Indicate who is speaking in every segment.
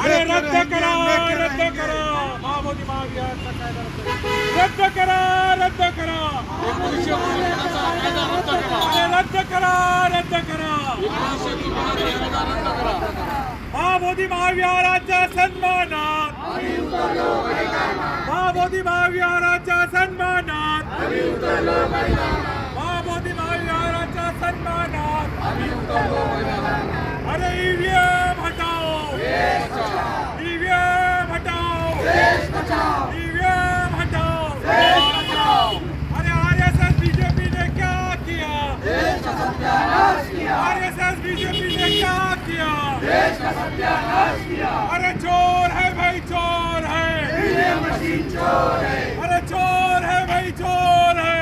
Speaker 1: अरे रद्द करा रद्द करा. महामोदी महाविहारचा कायदा रद्द करा. रद्द करा. रद्द करा. अरे रद्द करा रद्द करा. महामोदी महाविहाराच्या सन्मानात. महामोदी महाविहाराच्या सन्मानात. महामोदी महाविहाराच्या सन्मानात. अरे अरे चोर है भाई चोर है। अरे चोर है भाई चोर है।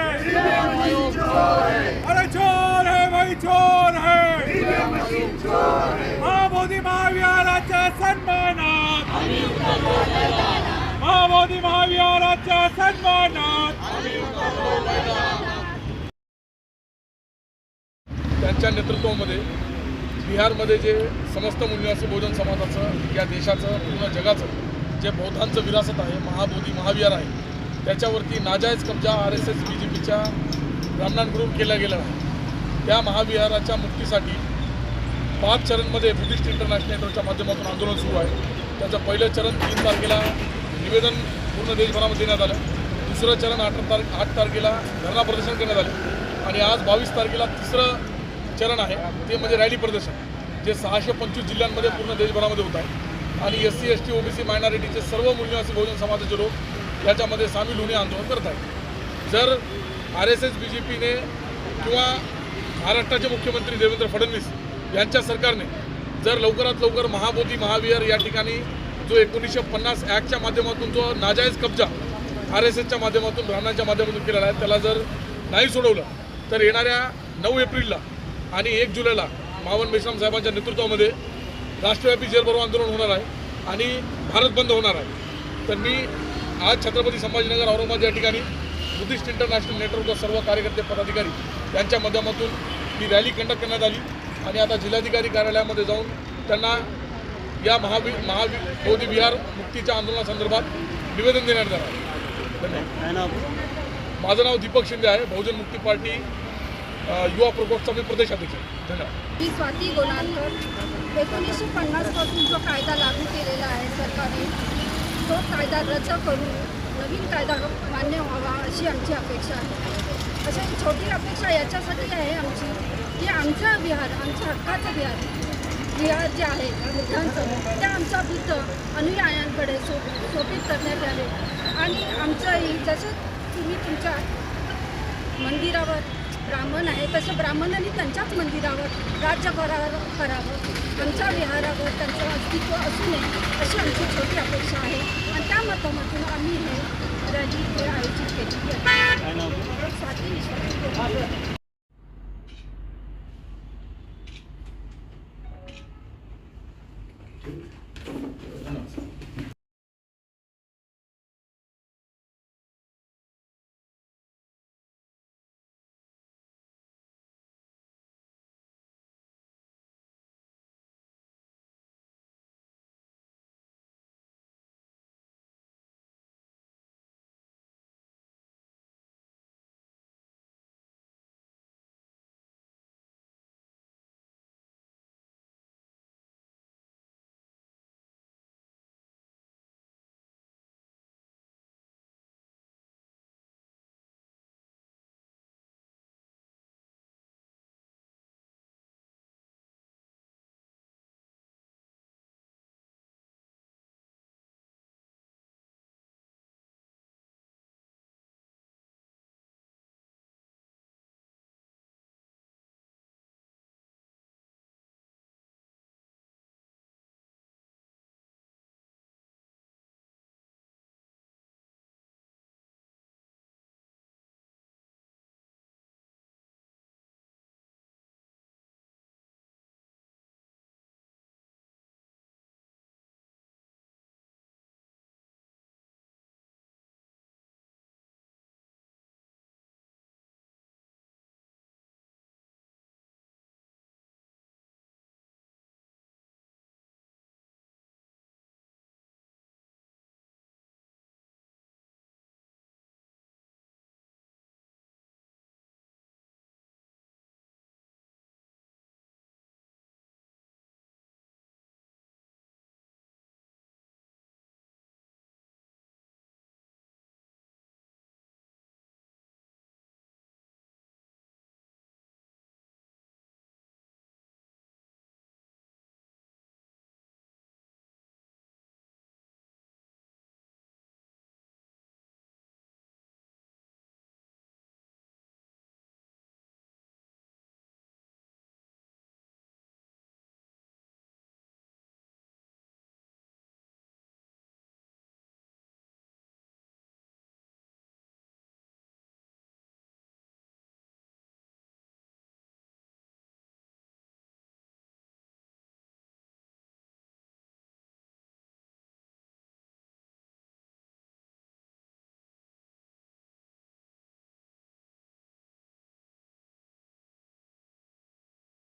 Speaker 1: अरे चोर है भाई चोर है। महामोदी महाविहाराच्या सन्मानात। महामोदी महाविहाराच्या सन्मानात।
Speaker 2: त्यांच्या नेतृत्वामध्ये बिहारमध्ये जे समस्त मूल्यवासी बहुजन समाजाचं या देशाचं पूर्ण जगाचं जे बौद्धांचं विरासत आहे महाबोधी महाविहार आहे त्याच्यावरती नाजायज कब्जा R S S B J पीच्या ब्राह्मणांकडून केला गेला आहे. त्या महाविहाराच्या मुक्तीसाठी पाच चरणमध्ये बुद्धिस्ट इंटरनॅशनल नेटवर्कच्या माध्यमातून आंदोलन सुरू आहे. त्याचं पहिलं चरण तीन तारखेला निवेदन पूर्ण देशभरामध्ये देण्यात आलं. दुसरं चरण आठ तारख आठ तारखेला धरणा प्रदर्शन करण्यात आलं. आणि आज बावीस तारखेला तिसरं चरण आहे ते म्हणजे रॅली प्रदर्शन. जे सहाशे पंचवीस जिल्ह्यांमध्ये पूर्ण देशभरामध्ये होत आहे. आणि S C S T OBC मायनॉरिटीचे सर्व मूल्यवासी बहुजन समाजाचे लोक याच्यामध्ये सामील होणे आंदोलन करत आहेत. जर R S S B J पीने किंवा महाराष्ट्राचे मुख्यमंत्री देवेंद्र फडणवीस यांच्या सरकारने जर लवकरात लवकर महाबोधी महाविहार या ठिकाणी जो एकोणीसशे पन्नास ॲक्टच्या माध्यमातून जो नाजायज कब्जा आर एस एसच्या माध्यमातून ब्राह्मणांच्या माध्यमातून केलेला आहे त्याला जर नाही सोडवलं तर येणाऱ्या नऊ एप्रिलला आणि एक जुलैला मावन मेश्राम साहेबांच्या नेतृत्वामध्ये राष्ट्रव्यापी जेलभरो आंदोलन होणार आहे आणि भारत बंद होणार आहे. तर मी आज छत्रपती संभाजीनगर औरंगाबाद या ठिकाणी बुद्धिस्ट इंटरनॅशनल नेटवर्कच्या सर्व कार्यकर्ते पदाधिकारी यांच्या माध्यमातून ही रॅली कंडक्ट करण्यात आली आणि आता जिल्हाधिकारी कार्यालयामध्ये जाऊन त्यांना या महावि महावि बौद्ध विहार मुक्तीच्या आंदोलनासंदर्भात निवेदन देण्यात आहे. धन्यवाद. माझं नाव दीपक शिंदे आहे. बहुजन मुक्ती पार्टी युवा प्रकोष्ठचा मी प्रदेशाध्यक्ष धन्यवाद.
Speaker 3: मी स्वाती गोलारकर एकोणीसशे पन्नासपासून जो कायदा लागू केलेला आहे सरकारने तो कायदा रद्द करून नवीन कायदा मान्य व्हावा अशी आमची अपेक्षा आहे. अशा छोटी अपेक्षा याच्यासाठी आहे आमची की आमचा बिहार आमच्या हक्काचं बिहार बिहार जे आहे बुद्धांचं त्या आमच्या बुद्ध अनुयायांकडे सो सोपित करण्यात आले आणि आमचंही जसं तुम्ही तुमच्या मंदिरावर ब्राह्मण आहे तसं ब्राह्मणांनी त्यांच्याच मंदिरावर राज्य करावं. करावं आमच्या विहारावर त्यांचं अस्तित्व असू नये अशी आमची छोटी अपेक्षा आहे. आणि त्या माध्यमातून आम्ही हे रॅली इथे आयोजित केलेली आहे. स्वाती विश्वास